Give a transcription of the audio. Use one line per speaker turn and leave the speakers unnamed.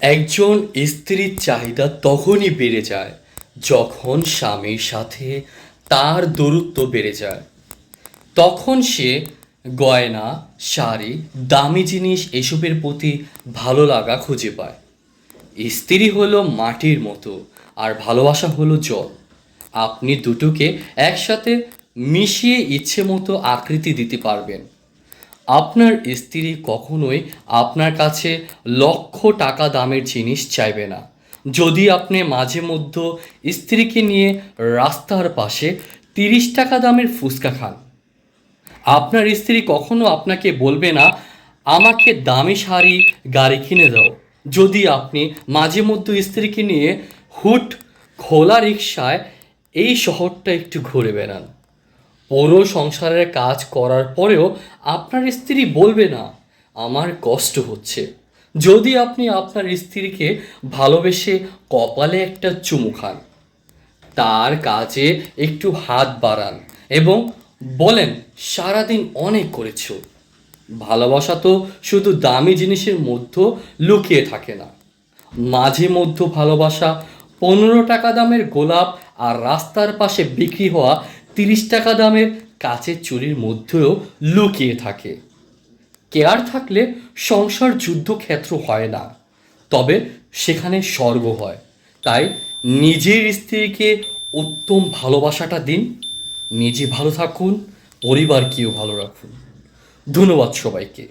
একজন স্ত্রীর চাহিদা তখনই বেড়ে যায় যখন স্বামীর সাথে তার দূরত্ব বেড়ে যায়। তখন সে গয়না, শাড়ি, দামি জিনিস এসবের প্রতি ভালো লাগা খুঁজে পায়। স্ত্রী হলো মাটির মতো আর ভালোবাসা হলো জল। আপনি দুটোকে একসাথে মিশিয়ে ইচ্ছে মতো আকৃতি দিতে পারবেন। আপনার স্ত্রী কখনোই আপনার কাছে লক্ষ টাকা দামের জিনিস চাইবে না। যদি আপনি মাঝে মধ্যে স্ত্রীকে নিয়ে রাস্তার পাশে তিরিশ টাকা দামের ফুচকা খান, আপনার স্ত্রী কখনো আপনাকে বলবে না, আমাকে দামি শাড়ি, গাড়ি কিনে দাও। যদি আপনি মাঝে মধ্যে স্ত্রীকে নিয়ে হুট খোলা রিক্সায় এই শহরটা একটু ঘুরে বেড়ান। পুরো সংসারের কাজ করার পরেও আপনার স্ত্রী বলবে না, আমার কষ্ট হচ্ছে। যদি আপনি আপনার স্ত্রীকে ভালোবেসে কপালে একটা চুমু খান, তার কাজে একটু হাত বাড়ান এবং বলেন, সারাদিন অনেক করেছ। ভালোবাসা তো শুধু দামি জিনিসের মধ্যে লুকিয়ে থাকে না। মাঝে মধ্যে ভালোবাসা পনেরো টাকা দামের গোলাপ আর রাস্তার পাশে বিক্রি হওয়া তিরিশ টাকা দামের কাচের চুরির মধ্যেও লুকিয়ে থাকে। কেয়ার থাকলে সংসার যুদ্ধক্ষেত্র হয় না, তবে সেখানে স্বর্গ হয়। তাই নিজের স্ত্রীকে উত্তম ভালোবাসাটা দিন, নিজে ভালো থাকুন, পরিবারকেও ভালো রাখুন। ধন্যবাদ সবাইকে।